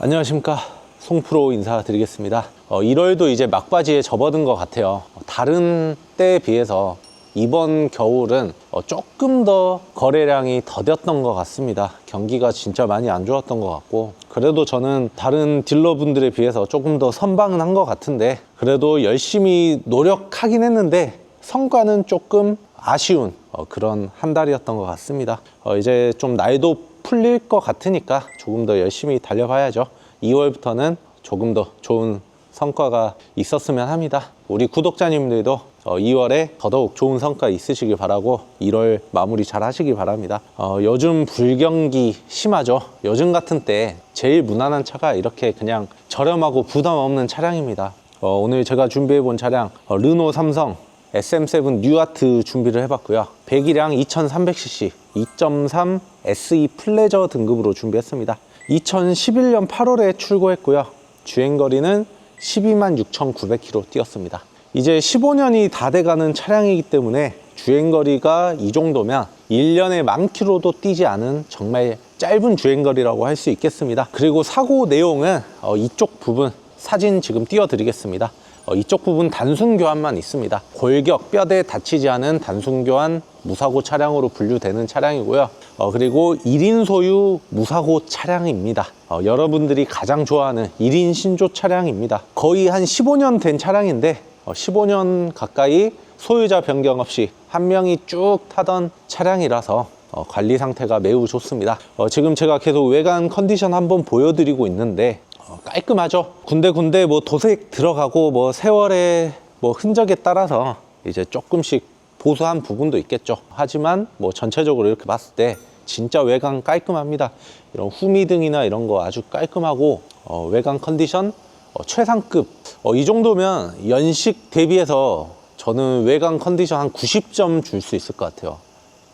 안녕하십니까. 송프로 인사드리겠습니다. 어, 1월도 이제 막바지에 접어든 것 같아요. 어, 다른 때에 비해서 이번 겨울은 어, 조금 더 거래량이 더뎠던 것 같습니다. 경기가 진짜 많이 안 좋았던 것 같고 그래도 저는 다른 딜러분들에 비해서 조금 더 선방은 한 것 같은데 그래도 열심히 노력하긴 했는데 성과는 조금 아쉬운 어, 그런 한 달이었던 것 같습니다. 어, 이제 좀 날도 풀릴 것 같으니까 조금 더 열심히 달려봐야죠. 2월부터는 조금 더 좋은 성과가 있었으면 합니다. 우리 구독자님들도 어, 2월에 더더욱 좋은 성과 있으시길 바라고 1월 마무리 잘 하시길 바랍니다. 어, 요즘 불경기 심하죠. 요즘 같은 때 제일 무난한 차가 이렇게 그냥 저렴하고 부담 없는 차량입니다. 어, 오늘 제가 준비해 본 차량 어, 르노 삼성 SM7 뉴아트 준비를 해봤고요. 배기량 2300cc 2.3 SE 플레저 등급으로 준비했습니다. 2011년 8월에 출고했고요. 주행거리는 12만 6,900km 뛰었습니다. 이제 15년이 다 돼가는 차량이기 때문에 주행거리가 이 정도면 1년에 만 킬로도 뛰지 않은 정말 짧은 주행거리라고 할 수 있겠습니다. 그리고 사고 내용은 어, 이쪽 부분 사진 지금 띄워드리겠습니다. 어, 이쪽 부분 단순 교환만 있습니다. 골격, 뼈대 다치지 않은 단순 교환 무사고 차량으로 분류되는 차량이고요. 어, 그리고 1인 소유 무사고 차량입니다. 어, 여러분들이 가장 좋아하는 1인 신조 차량입니다. 거의 한 15년 된 차량인데 어, 15년 가까이 소유자 변경 없이 한 명이 쭉 타던 차량이라서 어, 관리 상태가 매우 좋습니다. 어, 지금 제가 계속 외관 컨디션 한번 보여드리고 있는데 어, 깔끔하죠. 군데군데 뭐 도색 들어가고 뭐 세월의 뭐 흔적에 따라서 이제 조금씩 보수한 부분도 있겠죠. 하지만 뭐 전체적으로 이렇게 봤을 때 진짜 외관 깔끔합니다. 이런 후미등이나 이런 거 아주 깔끔하고 어, 외관 컨디션 어, 최상급. 어, 이 정도면 연식 대비해서 저는 외관 컨디션 한 90점 줄 수 있을 것 같아요.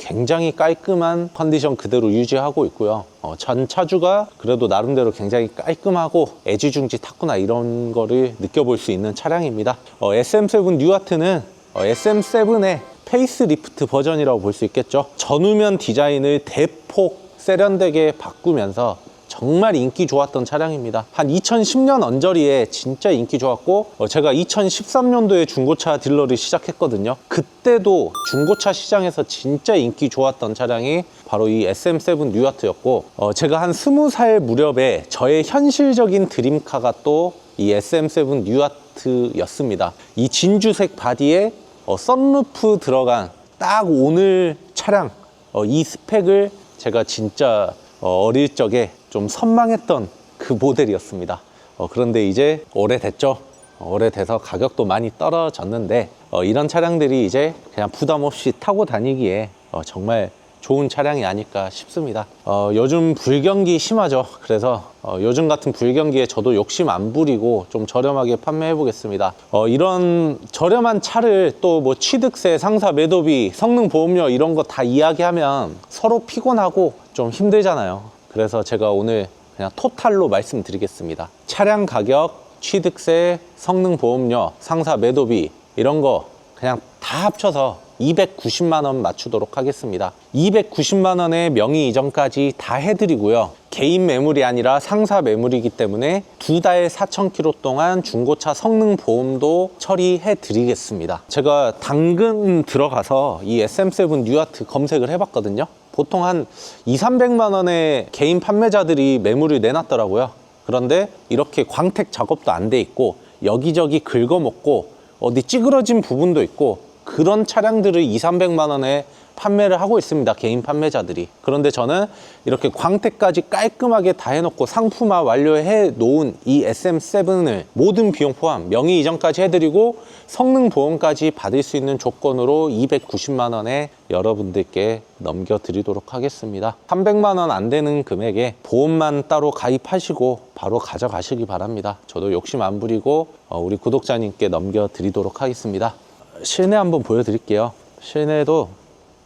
굉장히 깔끔한 컨디션 그대로 유지하고 있고요. 어, 전 차주가 그래도 나름대로 굉장히 깔끔하고 애지중지 탔구나 이런 거를 느껴볼 수 있는 차량입니다. 어, SM7 뉴아트는 어, SM7의 페이스리프트 버전이라고 볼 수 있겠죠. 전후면 디자인을 대폭 세련되게 바꾸면서 정말 인기 좋았던 차량입니다. 한 2010년 언저리에 진짜 인기 좋았고 어, 제가 2013년도에 중고차 딜러를 시작했거든요. 그때도 중고차 시장에서 진짜 인기 좋았던 차량이 바로 이 SM7 뉴아트였고 어, 제가 한 20살 무렵에 저의 현실적인 드림카가 또 이 SM7 뉴아트였습니다. 이 진주색 바디에 어, 썬루프 들어간 딱 오늘 차량 어, 이 스펙을 제가 진짜 어, 어릴 적에 좀 선망했던 그 모델이었습니다. 어, 그런데 이제 오래됐죠. 어, 오래돼서 가격도 많이 떨어졌는데 어, 이런 차량들이 이제 그냥 부담 없이 타고 다니기에 어, 정말 좋은 차량이 아닐까 싶습니다. 어, 요즘 불경기 심하죠. 그래서 어, 요즘 같은 불경기에 저도 욕심 안 부리고 좀 저렴하게 판매해 보겠습니다. 어, 이런 저렴한 차를 또 뭐 취득세, 상사 매도비, 성능 보험료 이런 거 다 이야기하면 서로 피곤하고 좀 힘들잖아요. 그래서 제가 오늘 그냥 토탈로 말씀드리겠습니다. 차량 가격, 취득세, 성능 보험료, 상사 매도비 이런 거 그냥 다 합쳐서 290만 원 맞추도록 하겠습니다. 290만 원의 명의 이전까지 다 해드리고요. 개인 매물이 아니라 상사 매물이기 때문에 두 달 4,000km 동안 중고차 성능 보험도 처리해 드리겠습니다. 제가 당근 들어가서 이 SM7 뉴아트 검색을 해봤거든요. 보통 한 2, 300만 원의 개인 판매자들이 매물을 내놨더라고요. 그런데 이렇게 광택 작업도 안 돼 있고 여기저기 긁어먹고 어디 찌그러진 부분도 있고 그런 차량들을 2, 300만 원에 판매를 하고 있습니다. 개인 판매자들이. 그런데 저는 이렇게 광택까지 깔끔하게 다 해놓고 상품화 완료해 놓은 이 SM7을 모든 비용 포함 명의 이전까지 해드리고 성능 보험까지 받을 수 있는 조건으로 290만 원에 여러분들께 넘겨드리도록 하겠습니다. 300만 원 안 되는 금액에 보험만 따로 가입하시고 바로 가져가시기 바랍니다. 저도 욕심 안 부리고 어, 우리 구독자님께 넘겨드리도록 하겠습니다. 실내 한번 보여드릴게요. 실내도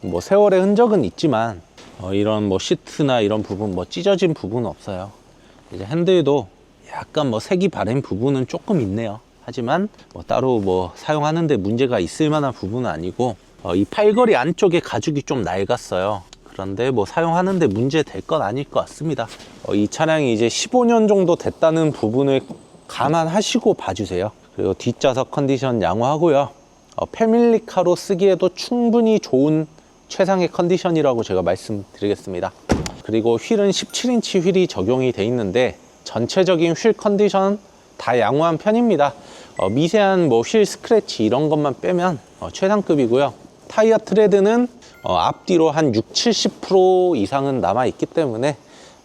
뭐 세월의 흔적은 있지만 어, 이런 뭐 시트나 이런 부분 뭐 찢어진 부분은 없어요. 이제 핸들도 약간 뭐 색이 바랜 부분은 조금 있네요. 하지만 뭐 따로 뭐 사용하는데 문제가 있을 만한 부분은 아니고 어, 이 팔걸이 안쪽에 가죽이 좀 낡았어요. 그런데 뭐 사용하는데 문제 될 건 아닐 것 같습니다. 어, 이 차량이 이제 15년 정도 됐다는 부분을 감안하시고 봐주세요. 그리고 뒷좌석 컨디션 양호하고요. 어, 패밀리카로 쓰기에도 충분히 좋은 최상의 컨디션이라고 제가 말씀드리겠습니다. 그리고 휠은 17인치 휠이 적용이 돼 있는데 전체적인 휠 컨디션 다 양호한 편입니다. 어, 미세한 뭐 휠 스크래치 이런 것만 빼면 어, 최상급이고요. 타이어 트레드는 어, 앞뒤로 한 6, 70% 이상은 남아 있기 때문에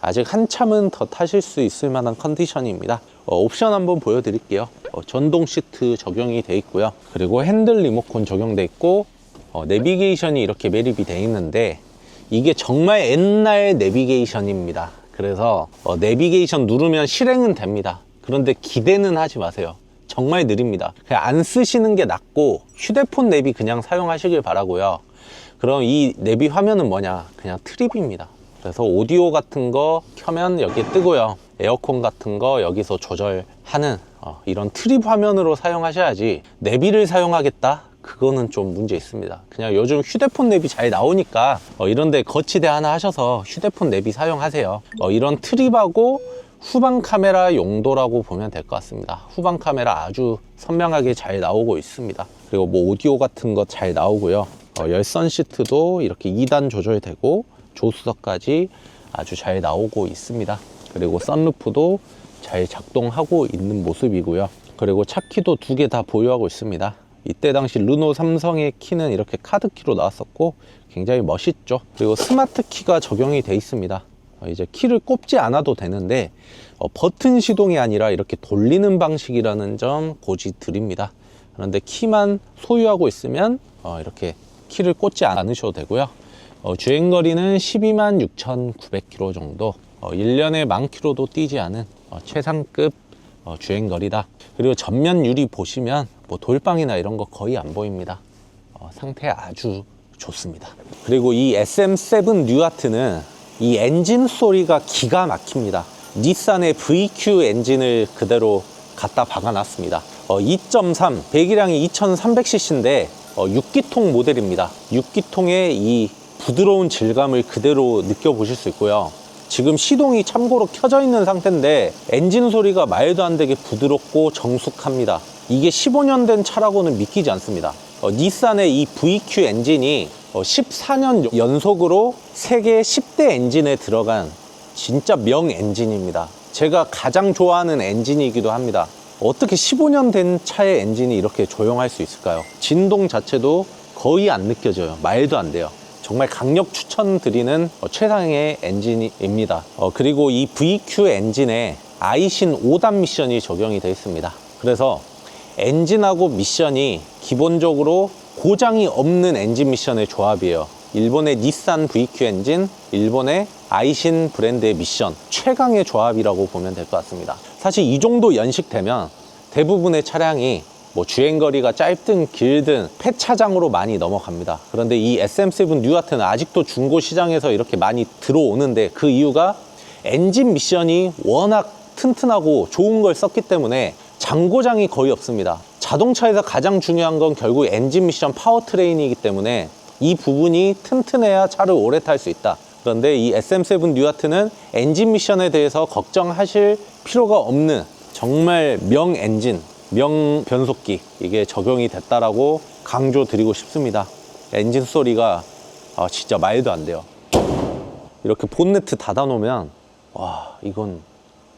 아직 한참은 더 타실 수 있을 만한 컨디션입니다. 어, 옵션 한번 보여드릴게요. 어, 전동 시트 적용이 돼 있고요. 그리고 핸들 리모컨 적용돼 있고 어, 내비게이션이 이렇게 매립이 돼 있는데 이게 정말 옛날 내비게이션입니다. 그래서 어, 내비게이션 누르면 실행은 됩니다. 그런데 기대는 하지 마세요. 정말 느립니다. 그냥 안 쓰시는 게 낫고 휴대폰 내비 그냥 사용하시길 바라고요. 그럼 이 내비 화면은 뭐냐? 그냥 트립입니다. 그래서 오디오 같은 거 켜면 여기에 뜨고요. 에어컨 같은 거 여기서 조절하는 어, 이런 트립 화면으로 사용하셔야지 내비를 사용하겠다? 그거는 좀 문제 있습니다. 그냥 요즘 휴대폰 내비 잘 나오니까 어, 이런데 거치대 하나 하셔서 휴대폰 내비 사용하세요. 어, 이런 트립하고 후방 카메라 용도라고 보면 될 것 같습니다. 후방 카메라 아주 선명하게 잘 나오고 있습니다. 그리고 뭐 오디오 같은 거 잘 나오고요. 어, 열선 시트도 이렇게 2단 조절되고 조수석까지 아주 잘 나오고 있습니다. 그리고 썬루프도 잘 작동하고 있는 모습이고요. 그리고 차 키도 두 개 다 보유하고 있습니다. 이때 당시 르노 삼성의 키는 이렇게 카드 키로 나왔었고 굉장히 멋있죠. 그리고 스마트 키가 적용이 돼 있습니다. 어, 이제 키를 꼽지 않아도 되는데 어, 버튼 시동이 아니라 이렇게 돌리는 방식이라는 점 고지 드립니다. 그런데 키만 소유하고 있으면 어, 이렇게 키를 꽂지 않으셔도 되고요. 어, 주행거리는 12만 6,900km 정도, 어, 1년에 만 킬로도 뛰지 않은 어, 최상급 어, 주행거리다. 그리고 전면 유리 보시면 뭐 돌방이나 이런 거 거의 안 보입니다. 어, 상태 아주 좋습니다. 그리고 이 SM7 뉴아트는 이 엔진 소리가 기가 막힙니다. 닛산의 VQ 엔진을 그대로 갖다 박아놨습니다. 어, 2.3 배기량이 2,300cc인데 어, 6기통 모델입니다. 6기통의 이 부드러운 질감을 그대로 느껴보실 수 있고요. 지금 시동이 참고로 켜져 있는 상태인데 엔진 소리가 말도 안 되게 부드럽고 정숙합니다. 이게 15년 된 차라고는 믿기지 않습니다. 어, 닛산의 이 VQ 엔진이 어, 14년 연속으로 세계 10대 엔진에 들어간 진짜 명 엔진입니다. 제가 가장 좋아하는 엔진이기도 합니다. 어떻게 15년 된 차의 엔진이 이렇게 조용할 수 있을까요? 진동 자체도 거의 안 느껴져요. 말도 안 돼요. 정말 강력 추천드리는 어, 최상의 엔진입니다. 어, 그리고 이 VQ 엔진에 아이신 5단 미션이 적용이 되어 있습니다. 그래서 엔진하고 미션이 기본적으로 고장이 없는 엔진 미션의 조합이에요. 일본의 닛산 VQ 엔진, 일본의 아이신 브랜드의 미션 최강의 조합이라고 보면 될 것 같습니다. 사실 이 정도 연식되면 대부분의 차량이 뭐 주행거리가 짧든 길든 폐차장으로 많이 넘어갑니다. 그런데 이 SM7 뉴아트는 아직도 중고 시장에서 이렇게 많이 들어오는데 그 이유가 엔진 미션이 워낙 튼튼하고 좋은 걸 썼기 때문에 장고장이 거의 없습니다. 자동차에서 가장 중요한 건 결국 엔진 미션 파워트레인이기 때문에 이 부분이 튼튼해야 차를 오래 탈 수 있다. 그런데 이 SM7 뉴아트는 엔진 미션에 대해서 걱정하실 필요가 없는 정말 명 엔진, 명 변속기 이게 적용이 됐다라고 강조 드리고 싶습니다. 엔진 소리가 아, 진짜 말도 안 돼요. 이렇게 본네트 닫아놓으면 와 이건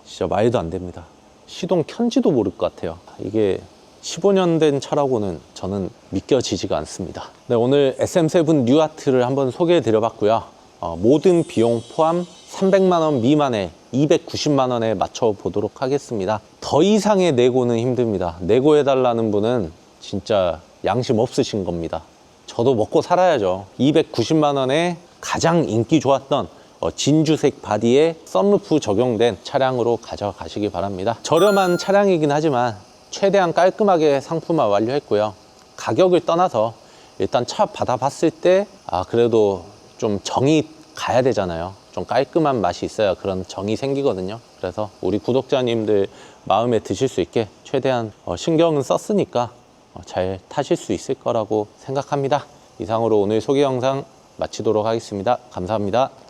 진짜 말도 안 됩니다. 시동 켠지도 모를 것 같아요. 이게 15년 된 차라고는 저는 믿겨지지가 않습니다. 네, 오늘 SM7 뉴아트를 한번 소개해 드려봤고요. 어, 모든 비용 포함 300만 원 미만에 290만 원에 맞춰 보도록 하겠습니다. 더 이상의 내고는 힘듭니다. 내고해 달라는 분은 진짜 양심 없으신 겁니다. 저도 먹고 살아야죠. 290만 원에 가장 인기 좋았던 어, 진주색 바디에 썬루프 적용된 차량으로 가져가시기 바랍니다. 저렴한 차량이긴 하지만 최대한 깔끔하게 상품화 완료했고요. 가격을 떠나서 일단 차 받아봤을 때, 아, 그래도 좀 정이 가야 되잖아요. 좀 깔끔한 맛이 있어야 그런 정이 생기거든요. 그래서 우리 구독자님들 마음에 드실 수 있게 최대한 어, 신경은 썼으니까 어, 잘 타실 수 있을 거라고 생각합니다. 이상으로 오늘 소개 영상 마치도록 하겠습니다. 감사합니다.